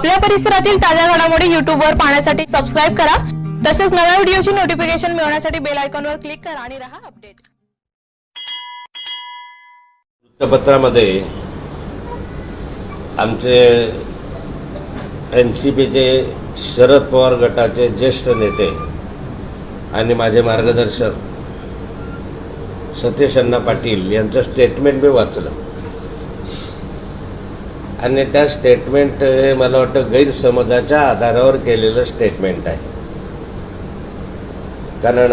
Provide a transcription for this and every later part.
आपल्या परिसरातील ताज्या घडामोडी युट्यूबवर पाहण्यासाठी सबस्क्राईब करा. तसेच नव्या व्हिडिओची नोटिफिकेशन मिळवण्यासाठी बेल आयकॉनवर क्लिक करा आणि रहा अपडेट वृत्तपत्रामध्ये आमचे एन सी पीचे शरद पवार गटाचे ज्येष्ठ नेते आणि माझे मार्गदर्शक सतीश अण्णा पाटील यांचं स्टेटमेंट मी वाचलं. आणि त्या स्टेटमेंट हे मला वाटतं गैरसमजाच्या आधारावर केलेलं स्टेटमेंट आहे. कारण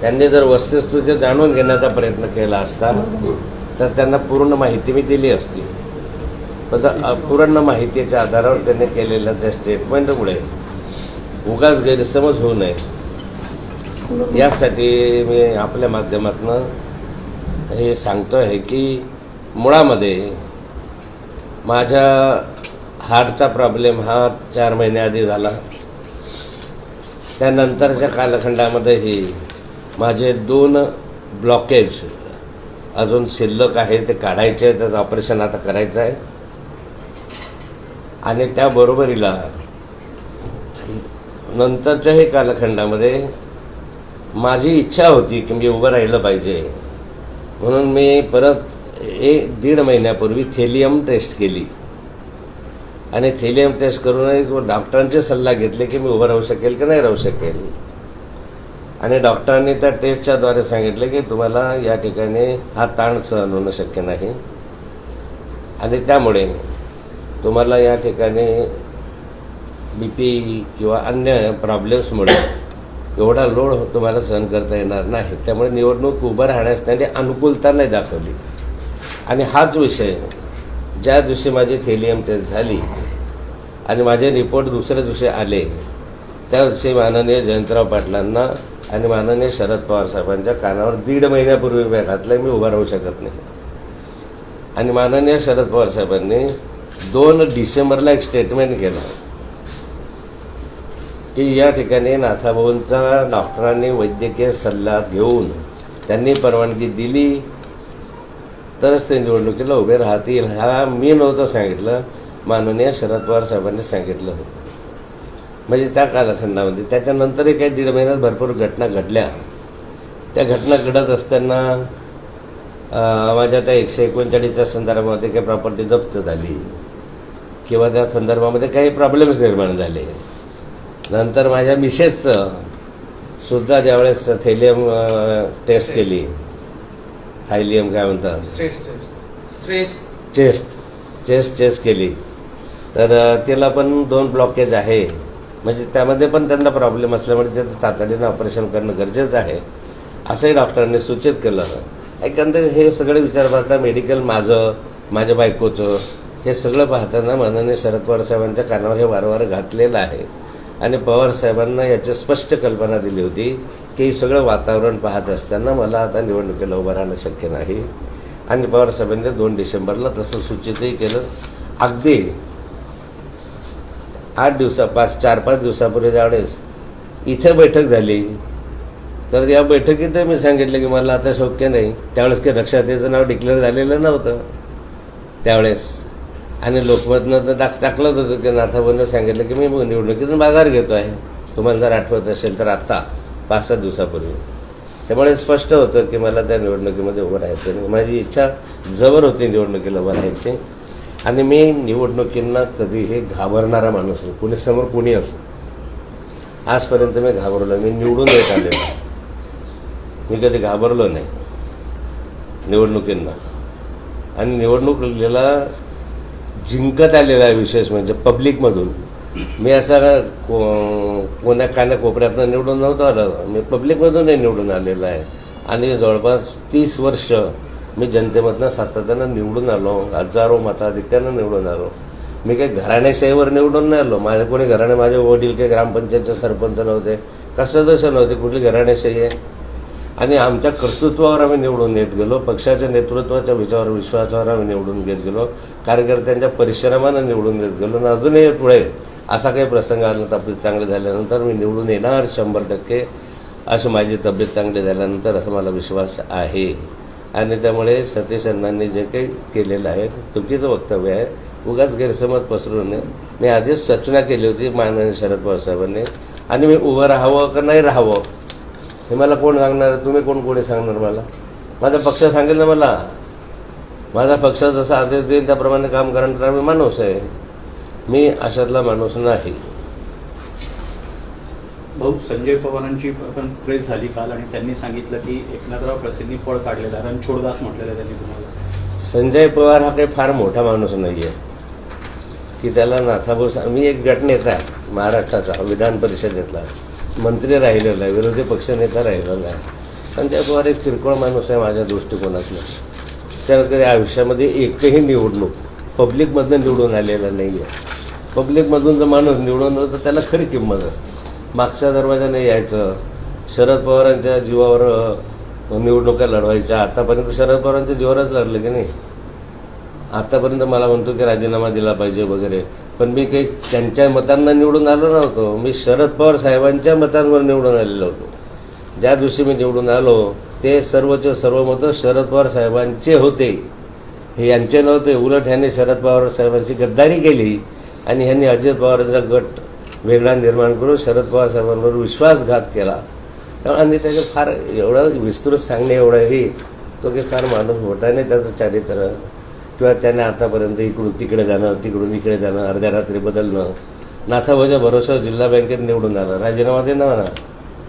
त्यांनी जर वस्तुस्थिती जाणून घेण्याचा प्रयत्न केला असता तर त्यांना पूर्ण माहिती मी दिली असती. पण त्या अपूर्ण माहितीच्या आधारावर त्यांनी केलेल्या त्या स्टेटमेंटमुळे उगाच गैरसमज होऊ नये. यासाठी मी आपल्या माध्यमातून हे सांगतो आहे की मुळामध्ये माझ्या हार्टचा प्रॉब्लेम हा चार महिन्याआधी झाला. त्यानंतरच्या कालखंडामध्येही माझे दोन ब्लॉकेज अजून शिल्लक आहे ते काढायचे आहे त्याचं ऑपरेशन आता करायचं आहे. आणि त्याबरोबरीला नंतरच्याही कालखंडामध्ये माझी इच्छा होती की मी उभं राहिलं पाहिजे. म्हणून मी परत एक दीड महिन्यापूर्वी थेलियम टेस्ट केली. आणि थेलियम टेस्ट करून डॉक्टरांचे सल्ला घेतले की मी उभं राहू शकेल की नाही राहू शकेल. आणि डॉक्टरांनी त्या टेस्टच्या द्वारे सांगितले की तुम्हाला या ठिकाणी हा ताण सहन होणं शक्य नाही. आणि त्यामुळे तुम्हाला या ठिकाणी बी पी किंवा अन्य प्रॉब्लेम्समुळे एवढा लोड तुम्हाला सहन करता येणार नाही. त्यामुळे निवडणूक उभं राहण्यास त्यांनी अनुकूलता नाही दाखवली. आणि हाच विषय. ज्या दिवशी माझी थेलियम टेस्ट झाली आणि माझे रिपोर्ट दुसऱ्या दिवशी आले त्या दिवशी माननीय जयंतराव पाटलांना आणि माननीय शरद पवार साहेबांच्या कानावर दीड महिन्यापूर्वी मी घातलं मी उभा राहू शकत नाही. आणि माननीय शरद पवार साहेबांनी दोन डिसेंबरला एक स्टेटमेंट केलं. की या ठिकाणी नाथाभाऊंचा डॉक्टरांनी वैद्यकीय सल्ला घेऊन त्यांनी परवानगी दिली तरच ते निवडणुकीला उभे राहतील. हा मी नव्हतं सांगितलं. माननीय शरद पवार साहेबांनी सांगितलं होतं. म्हणजे त्या कालखंडामध्ये. त्याच्यानंतरही काही दीड महिन्यात भरपूर घटना घडल्या. त्या घटना घडत असताना माझ्या त्या एकशे एकोणचाळीसच्या संदर्भामध्ये काही प्रॉपर्टी जप्त झाली. किंवा त्या संदर्भामध्ये काही प्रॉब्लेम्स निर्माण झाले. नंतर माझ्या मिसेसचं सुद्धा ज्यावेळेस थेलियम टेस्ट केली. थायलियम काय म्हणतात? स्ट्रेस चेस्ट चेस्ट चेस्ट केली. तर तिला पण दोन ब्लॉकेज आहे. म्हणजे त्यामध्ये पण त्यांना प्रॉब्लेम असल्यामुळे त्याचं तातडीनं ऑपरेशन करणं गरजेचं आहे. असंही डॉक्टरांनी सूचित केलं. एकंदरीत हे सगळे विचार पाहता मेडिकल माझं माझ्या बायकोचं हे सगळं पाहताना माननीय शरद पवार साहेबांच्या कानावर हे वारंवार घातलेलं आहे. आणि पवार साहेबांना याची स्पष्ट कल्पना दिली होती. ते सगळं वातावरण पाहत असताना मला आता निवडणुकीला उभं राहणं शक्य नाही. आणि पवार साहेबांनी दोन डिसेंबरला तसं सूचितही केलं. अगदी आठ दिवसा पाच चार पाच दिवसापूर्वी ज्यावेळेस इथे बैठक झाली. तर या बैठकीत मी सांगितलं की मला आता शक्य नाही. त्यावेळेस काही रक्षातेचं नाव डिक्लेअर झालेलं नव्हतं. त्यावेळेस. आणि लोकमतनं तर दाख टाकलंच होतं की नाथाबाईनं सांगितलं की मी निवडणुकीतून माघार घेतो आहे तुम्हाला जर आठवत असेल तर आत्ता. पाच सात दिवसापूर्वी. त्यामुळे स्पष्ट होतं की मला त्या निवडणुकीमध्ये उभं राहायचं नाही. माझी इच्छा जवळ होती निवडणुकीला उभं राहायची. आणि मी निवडणुकींना कधी हे घाबरणारा माणूस नाही. कुणी समोर कुणी असो. आजपर्यंत मी घाबरलो. मी निवडून येत आलेलो मी कधी घाबरलो नाही निवडणुकींना. आणि निवडणुकीला जिंकत आलेला आहे विशेष म्हणजे पब्लिकमधून मी असा को कोण्या काना कोपऱ्यातनं निवडून नव्हतं आलं. मी पब्लिकमधूनही निवडून आलेलो आहे. आणि जवळपास तीस वर्ष मी जनतेमधनं सातत्यानं निवडून आलो. हजारो मताधिक्यानं निवडून आलो. मी काही घराण्याशाहीवर निवडून नाही आलो. माझ्या कोणी घराणे माझे वडील काही ग्रामपंचायतचे सरपंच नव्हते. कसं तसं नव्हते. कुठली घराण्याशाही आहे? आणि आमच्या कर्तृत्वावर आम्ही निवडून येत गेलो. पक्षाच्या नेतृत्वाच्या विचारावर विश्वासावर आम्ही निवडून घेत गेलो. कार्यकर्त्यांच्या परिश्रमानं निवडून घेत गेलो. आणि अजूनही पुढे असा काही प्रसंग आला तब्येत चांगली झाल्यानंतर मी निवडून येणार शंभर टक्के असं माझी तब्येत चांगली झाल्यानंतर असं मला विश्वास आहे. आणि त्यामुळे सतीश अण्णांनी जे काही केलेलं आहे ते चुकीचं वक्तव्य आहे. उगाच गैरसमज पसरू नये मी आधीच सूचना केली होती माननीय शरद पवार साहेबांनी. आणि मी उभं राहावं का नाही राहावं हे मला कोण सांगणार तुम्ही कोण कोणी सांगणार मला? माझा पक्ष सांगेल ना मला? माझा पक्ष जसा आदेश देईल त्याप्रमाणे काम करणारा मी माणूस आहे. मी अशातला माणूस नाही. भाऊ संजय पवारांची पण प्रेस झाली काल आणि त्यांनी सांगितलं की एकनाथराव खडसेंनी पळ काढलेला रणछोडदास म्हटलेलं आहे त्यांनी तुम्हाला. संजय पवार हा काही फार मोठा माणूस नाही आहे की त्याला नाथाभाऊ सा- मी एक गटनेता आहे महाराष्ट्राचा विधान परिषदेतला. मंत्री राहिलेला आहे विरोधी पक्षनेता राहिलेला आहे. संजय पवार एक किरकोळ माणूस आहे माझ्या दृष्टिकोनातनं. त्यानं कधी आयुष्यामध्ये एकही निवडणूक पब्लिकमधनं निवडून आलेला नाही आहे पब्लिकमधून जर माणूस निवडून तर त्याला खरी किंमत असते. मागच्या दरवाजाने यायचं. शरद पवारांच्या जीवावर निवडणुका लढवायच्या. आतापर्यंत शरद पवारांच्या जीवावरच लढलं की नाही? आतापर्यंत मला म्हणतो की राजीनामा दिला पाहिजे वगैरे. पण मी काही त्यांच्या मतांना निवडून आलो नव्हतो. मी शरद पवार साहेबांच्या मतांवर निवडून आलेलो होतो. ज्या दिवशी मी निवडून आलो ते सर्वचे सर्व मतं शरद पवार साहेबांचे होते. हे यांचे नव्हते. उलट ह्याने शरद पवार साहेबांची गद्दारी केली. आणि ह्यांनी अजित पवारांचा गट वेगळा निर्माण करून शरद पवार साहेबांवर विश्वासघात केला. त्यामुळे आणि त्याचे फार एवढं विस्तृत सांगणे एवढं हे तो की फार माणूस मोठा नाही त्याचं चारित्र. किंवा त्याने आतापर्यंत इकडून तिकडे जाणं तिकडून इकडे जाणं अर्ध्या रात्री बदलणं. नाथाभाऊच्या भरोसा जिल्हा बँकेत निवडून आलं. राजीनामा देणार ना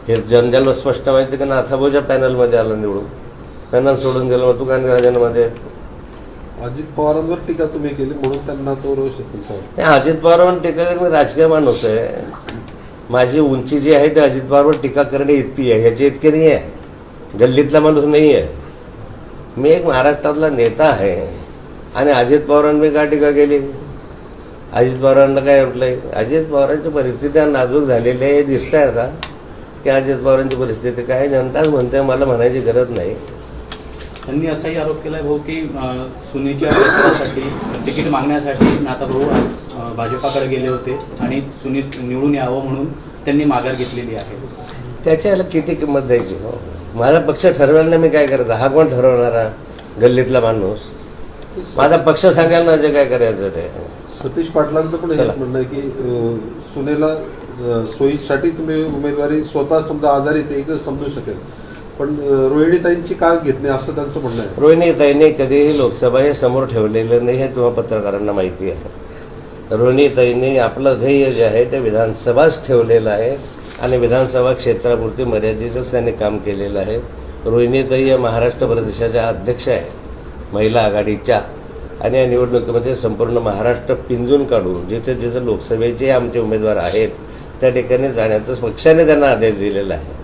हे जनजल स्पष्ट माहिती का? नाथाभाऊच्या पॅनलमध्ये आलं निवडून. पॅनल सोडून गेलं मग तू काय राजीनामा दे? अजित पवारांवर टीका तुम्ही केली म्हणून त्यांना तो रोष आहे अजित पवारांवर टीका मी राजकीय माणूस आहे. माझी उंची जी आहे ती अजित पवारवर टीका करणे इतकी आहे ह्याची इतकी नाही आहे. गल्लीतला माणूस नाही आहे. मी एक महाराष्ट्रातला नेता आहे आणि अजित पवारांनी का टीका केली? अजित पवारांना काय म्हटलंय? अजित पवारांची परिस्थिती नाजूक झालेली आहे हे आहे आता. की अजित पवारांची परिस्थिती काय? जनताच म्हणते मला म्हणायची गरज नाही. त्यांनी असाही आरोप केलाय भाऊ की सुनेच्या प्रचारासाठी तिकीट मागण्यासाठी नाथा भाऊ अं, भाजपाकडे गेले होते आणि सुनीत निवडून यावं म्हणून त्यांनी माघार घेतलेली आहे. त्याच्याला किती किंमत द्यायची हो? माझा पक्ष ठरवायला नाही मी काय करायचं हा कोण ठरवणारा गल्लीतला माणूस? माझा पक्ष सांगायला ना जे काय करायचं ते. सतीश पाटलांचं पण म्हणणं आहे की सुनेला सोयीसाठी तुम्ही उमेदवारी स्वतः समजा आजारी ते एक समजू शकेल. पण रोहिणीताईंची का घेत नाही असं त्यांचं म्हणणं आहे? रोहिणीताईंनी कधीही लोकसभा हे समोर ठेवलेलं नाही हे तुम्हाला पत्रकारांना माहिती आहे. रोहिणीताईंनी आपलं ध्येय जे आहे ते विधानसभाच ठेवलेलं आहे आणि विधानसभा क्षेत्रापुरती मर्यादितच त्यांनी काम केलेलं आहे. रोहिणीताई या महाराष्ट्र प्रदेशाच्या अध्यक्ष आहे महिला आघाडीच्या. आणि या निवडणुकीमध्ये संपूर्ण महाराष्ट्र पिंजून काढून जिथे जिथे लोकसभेचे आमचे उमेदवार आहेत त्या ठिकाणी जाण्याचाच पक्षाने त्यांना आदेश दिलेला आहे.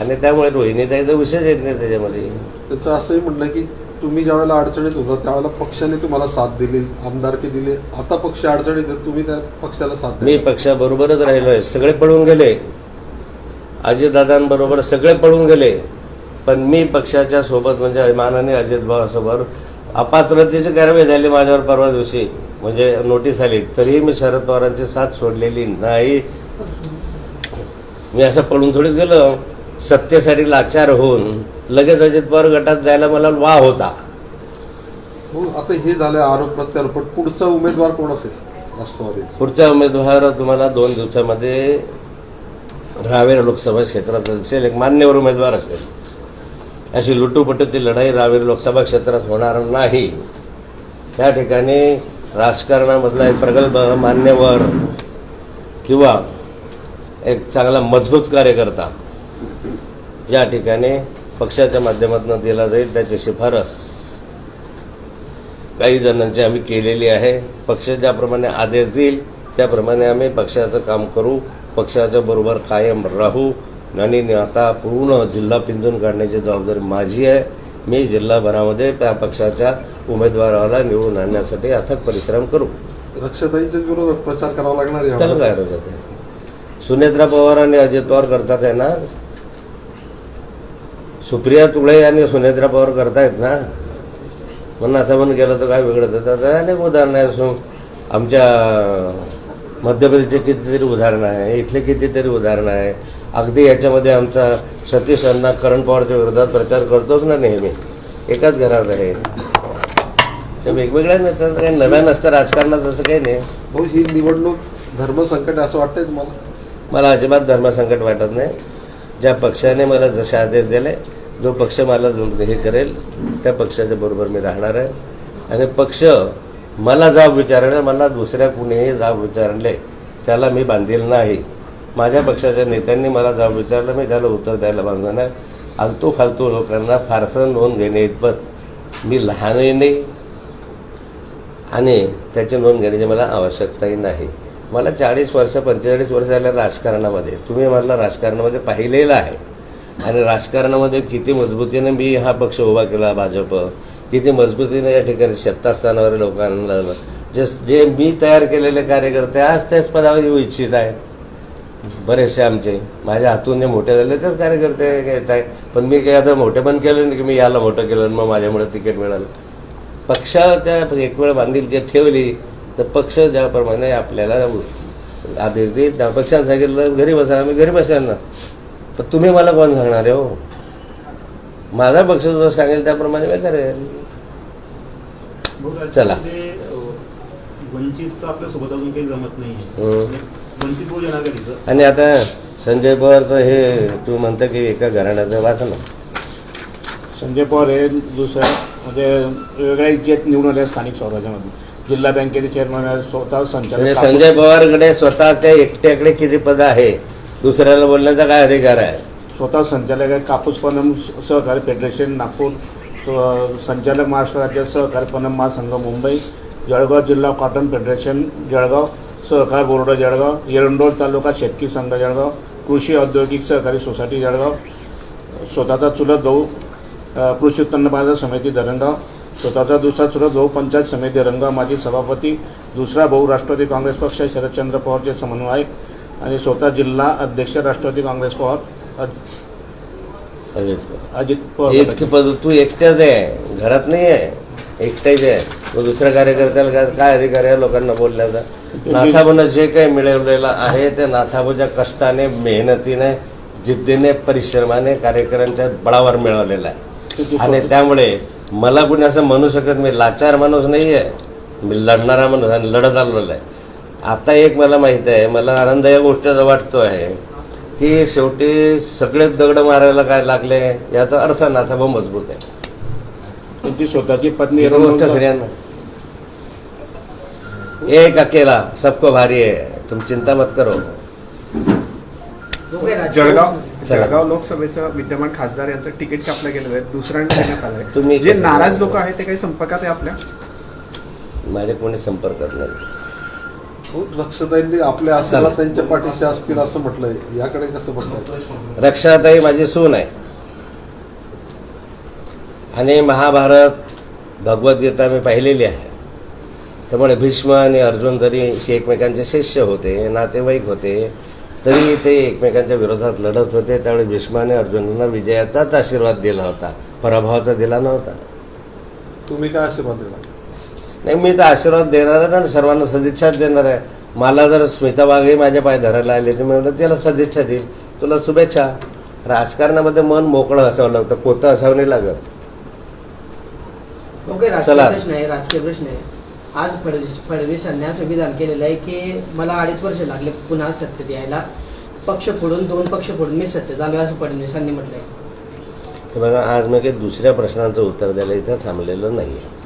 आणि त्यामुळे रोहिणीताईचा विषयच येत नाही त्याच्यामध्ये. त्याचं असंही आहे की तुम्ही ज्या वेळेला अडचणीत होता त्यावेळेला पक्षाने तुम्हाला साथ दिली आमदारकी दिली. आता पक्ष अडचणीत आहे, तुम्ही त्या पक्षाला साथ मी पक्षाबरोबरच राहिलो आहे सगळे पळून गेले. अजितदादांबरोबर सगळे पळून गेले. पण मी पक्षाच्या सोबत म्हणजे मानाने अजित भावासोबत अपात्रतेची कारवाई झाली माझ्यावर परवा दिवशी. म्हणजे नोटीस आली तरीही मी शरद पवारांची साथ सोडलेली नाही. मी असं पळून थोडीच गेलो. सत्तेसाठी लाचार होऊन लगेच अजित पवार गटात जायला मला वा होता. हो आता हे झालं आरोप प्रत्यारोप पुढचा उमेदवार कोण असेल? राष्ट्रवादी पुढचा उमेदवार तुम्हाला दोन दिवसामध्ये रावेर लोकसभा क्षेत्रात असेल एक मान्यवर उमेदवार असेल. अशी लुटूपटूची लढाई रावेर लोकसभा क्षेत्रात होणार नाही. त्या ठिकाणी राजकारणामधला एक प्रगल्भ मान्यवर किंवा एक चांगला मजबूत कार्यकर्ता ज्या ठिकाणी पक्षाच्या माध्यमातून दिला जाईल त्याची शिफारस. काही जणांची आम्ही केलेली आहे. पक्ष ज्याप्रमाणे आदेश देईल त्याप्रमाणे आम्ही पक्षाचं काम करू. पक्षाच्या बरोबर कायम राहू. आणि आता पूर्ण जिल्हा पिंजून काढण्याची जबाबदारी माझी आहे. मी जिल्हाभरामध्ये त्या पक्षाच्या उमेदवाराला निवडून आणण्यासाठी अथक परिश्रम करू. रक्षाताईंच्या विरोधात प्रचार करावा लागणार आहे त्याला काय सुनेत्रा पवार आणि अजित पवार करतात आहे ना? सुप्रिया तुळे आणि सुनेत्रा पवार करतायत ना? म्हणून आता म्हणून गेलं तर काय बिघडत आहे तर अनेक उदाहरणं आहे सो आमच्या मध्य प्रदेशचे कितीतरी उदाहरणं आहे. इथले कितीतरी उदाहरणं आहे. अगदी याच्यामध्ये आमचा सतीश अण्णा करण पवारच्या विरोधात प्रचार करतोच ना नेहमी. एकाच घरात आहे. त्या वेगवेगळ्या नेत्यांचं काही नव्या नसतं राजकारणात असं काही नाही. भाऊ ही निवडणूक धर्मसंकट असं वाटतंय तुम्हाला? मला अजिबात धर्मसंकट वाटत नाही. ज्या पक्षाने मला जसे आदेश दिले जो पक्ष मला जो हे करेल त्या पक्षाच्या बरोबर मी राहणार आहे. आणि पक्ष मला जाब विचारणार मला दुसऱ्या कुणीही जाब विचारले त्याला मी बांधील नाही. माझ्या पक्षाच्या नेत्यांनी मला जाब विचारलं मी त्याला उत्तर द्यायला बांधलं नाही. आलतू फालतू लोकांना फारसं नोंद घेणे इतपत मी लहानही नाही आणि त्याची नोंद घेण्याची मला आवश्यकताही नाही. मला चाळीस वर्ष पंचेचाळीस वर्ष झाल्या राजकारणामध्ये. तुम्ही मला राजकारणामध्ये पाहिलेलं आहे. आणि राजकारणामध्ये किती मजबूतीने मी हा पक्ष उभा केला भाजप किती मजबूतीने या ठिकाणी सत्तास्थानावर लोकांना जे जे मी तयार केलेले कार्यकर्ते आज त्याच पदावर येऊ इच्छित आहेत. बरेचसे आमचे. माझ्या हातून जे मोठे झाले तेच कार्यकर्ते येत आहे पण मी काही आता मोठे पण केलं नाही की मी याला मोठं केलं आणि मग माझ्यामुळे तिकीट मिळालं. पक्षाच्या एक वेळ बांधील जे ठेवली तर पक्ष ज्याप्रमाणे आपल्याला आदेश देईल. त्या पक्षानं सांगितलं घरी बसा आम्ही घरी बसायला पण तुम्ही मला कोण सांगणार आहे हो? माझा पक्ष जो सांगेल त्याप्रमाणे मी करेल. चला. आघाडीचं. आणि आता संजय पवारचं हे तू म्हणतं की एका घराण्याचं वाच ना संजय पवार हे दुसऱ्या म्हणजे वेगळ्या इज्जत निवडून आले स्थानिक स्वराज्यामध्ये जिल्हा बँकेचे चेअरमन स्वतः म्हणजे संचालक संजय पवारकडे स्वतः त्या एकट्याकडे किती पद आहे? दुसऱ्याला बोलण्याचा काय अधिकार आहे? स्वतः संचालक आहे कापूस पणन सहकारी फेडरेशन नागपूर संचालक महाराष्ट्र राज्य सहकारी पणन महासंघ मुंबई जळगाव जिल्हा कॉटन फेडरेशन जळगाव सहकार बोर्ड जळगाव एरंडोल तालुका शेतकी संघ जळगाव कृषी औद्योगिक सहकारी सोसायटी जळगाव स्वतःचा चुलत भाऊ अ, कृषी उत्पन्न बाजार समिती धरणगाव स्वतःचा दुसरा चुलत भाऊ पंचायत समिती धरणगाव माजी सभापती दुसरा भाऊ राष्ट्रवादी काँग्रेस पक्ष शरदचंद्र पवारचे समन्वयक आणि स्वतः जिल्हा अध्यक्ष राष्ट्रवादी काँग्रेस पवार. अज- अजित. अजित पवार पद तू एकट्याच आहे. घरात नाही आहे. एकट्याच आहे. मग दुसऱ्या कार्यकर्त्याला काय काय अधिकार आहे? लोकांना बोलण्याचा. नाथाबून जे काही मिळवलेलं आहे ते नाथाबूच्या कष्टाने मेहनतीने जिद्दीने परिश्रमाने कार्यकर्त्यांच्या बळावर मिळवलेलं आहे. आणि त्यामुळे मला कुणी असं म्हणू शकत मी लाचार माणूस नाही आहे मी लढणारा माणूस आणि लढत आलेला आहे. आता एक मला माहीत आहे मला आनंद या गोष्टीचा वाटतो आहे की शेवटी सगळेच दगड मारायला काय लागले याचा अर्थ नाथाभाऊ मजबूत आहे. त्यांची स्वतःची पत्नी ही गोष्ट एक अकेला सबको भारी आहे. तुम चिंता मत करो. जळगाव. जळगाव लोकसभेचं विद्यमान खासदार यांचं तिकीट कापलं गेलेलं आहे. दुसऱ्यांदा देण्यात आलंय. तुम्ही जे नाराज लोक आहेत ते काही संपर्कात आहे आपल्या? माझ्या कोणी संपर्कात नाही. भाऊ, रक्षाताईंनी आपल्या असल्याला त्यांच्या पाठीशी असतील असं म्हटलंय. याकडे कसं बघताय? रक्षाताई माझी सून आहे. आणि महाभारत भगवद्गीता मी पाहिलेली आहे. त्यामुळे भीष्म आणि अर्जुन जरी एकमेकांचे शिष्य होते नातेवाईक होते तरी ते एकमेकांच्या विरोधात लढत होते. त्यावेळी भीष्म आणि अर्जुनांना विजयाचाच आशीर्वाद दिला होता. पराभवाचा दिला नव्हता. तुम्ही काय आशीर्वाद दिला नाही मी तर आशीर्वाद देणारच आणि सर्वांना सदिच्छाच देणार आहे. मला जर स्मिता वाघही माझ्या पाय धरायला आले तर मी म्हणलं त्याला सदिच्छा देईल. तुला शुभेच्छा. राजकारणामध्ये मन मोकळं असावं लागतं कोतं असावं नाही लागत. ओके. राजकीय प्रश्न आहे राजकीय प्रश्न आहे. आज फडणवीस फडणवीसांनी असं विधान केलेलं आहे की मला अडीच वर्ष लागले पुन्हा सत्तेत यायला. पक्ष फोडून दोन पक्ष फोडून मी सत्तेत आलो असं फडणवीसांनी म्हटलंय. बघा आज मी काही दुसऱ्या प्रश्नांचं उत्तर द्यायला इथं थांबलेलं नाही आहे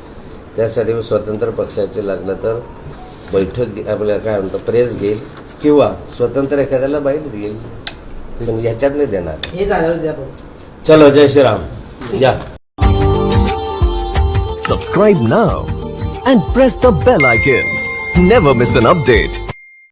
त्यासाठी मी स्वतंत्र पक्षाचे लागलं तर बैठक घे- आपल्या काय म्हणतो प्रेस घेईल किंवा स्वतंत्र एखाद्याला बाईट देईल. पण ह्याच्यात नाही देणार. हे चलो जय श्रीराम. या. Subscribe now and press the bell icon. Never miss an update.